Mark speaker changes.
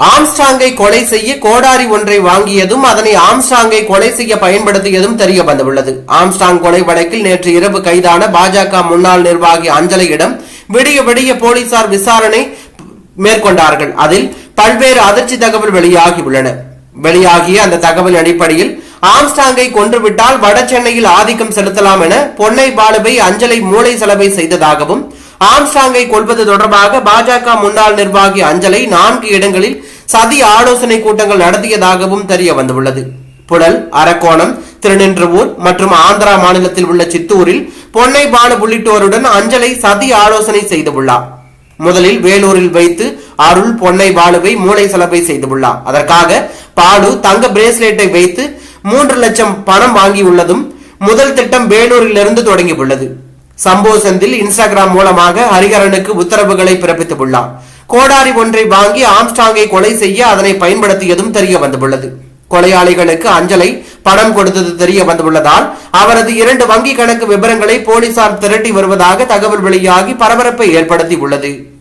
Speaker 1: ஆம்ஸ்டாங்கை கொலை செய்ய கோடாரி ஒன்றை வாங்கியதும் அதனை ஆம்ஸ்டாங்கை கொலை செய்ய பயன்படுத்தியதும் தெரிய வந்துள்ளது. ஆம்ஸ்டாங் கொலை வழக்கில் நேற்று இரவு கைதான பாஜக முன்னாள் நிர்வாகி அஞ்சலியிடம் விடிய விடிய போலீசார் விசாரணை மேற்கொண்டார்கள். அதில் பல்வேறு அதிர்ச்சி தகவல் வெளியாகி உள்ளன வெளியாகிய அந்த தகவல் அடிப்படையில் ஆம்ஸ்டாங்கை கொன்றுவிட்டால் வட சென்னையில் ஆதிக்கம் செலுத்தலாம் என பொன்னை பாலுவை அஞ்சலை மூளை செலவை செய்ததாகவும் ஆம்சாங்கை கொள்வது தொடர்பாக பாஜக முன்னாள் நிர்வாகி அஞ்சலை நான்கு இடங்களில் சதி ஆலோசனை கூட்டங்கள் நடத்தியதாகவும் தெரிய வந்துள்ளது. புழல் அரக்கோணம் திருநின்றவூர் மற்றும் ஆந்திரா மாநிலத்தில் உள்ள சித்தூரில் பொன்னை பாலு உள்ளிட்டோருடன் அஞ்சலை சதி ஆலோசனை செய்துள்ளார் முதலில் வேலூரில் வைத்து அருள் பொன்னை பாலுவை மூளை செலவை செய்துள்ளார் அதற்காக பாலு தங்க பிரேஸ்லெட்டை வைத்து மூன்று லட்சம் பணம் வாங்கியுள்ளதும் முதல் திட்டம் வேலூரிலிருந்து தொடங்கியுள்ளது. சம்போ செந்தில் இன்ஸ்டாகிராம் மூலமாக ஹரிகரனுக்கு உத்தரவுகளை பிறப்பித்துள்ளார் கோடாரி ஒன்றை வாங்கி ஆம்ஸ்டாங்கை கொலை செய்ய அதனை பயன்படுத்தியதும் தெரிய வந்துள்ளது. கொலையாளிகளுக்கு அஞ்சலை பணம் கொடுத்தது தெரிய வந்துள்ளதால் அவரது இரண்டு வங்கி கணக்கு விவரங்களை போலீசார் திரட்டி வருவதாக தகவல் வெளியாகி பரபரப்பை ஏற்படுத்தி உள்ளது